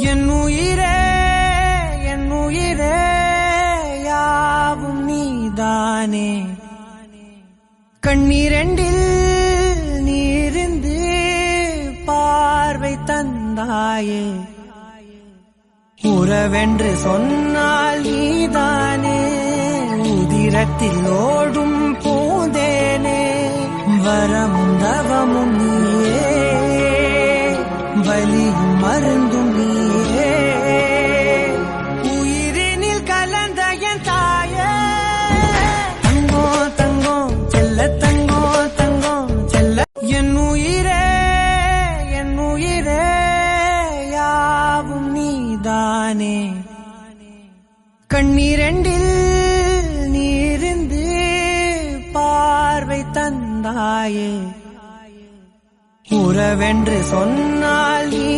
என் உயிரே என் உயிரே யாவும் நீதானே. கண்ணீரண்டில் நீருந்து பார்வை தந்தாயே. உறவென்று சொன்னால் நீதானே. உதிரத்தில் ஓடும் பூந்தேனே. வரமும் தவமும் நீயே. வலியும் மருந்தும் நீதானே. கண்ணீரண்டில் நீருந்து பார்வை தந்தாயே. உறவென்று சொன்னால் நீ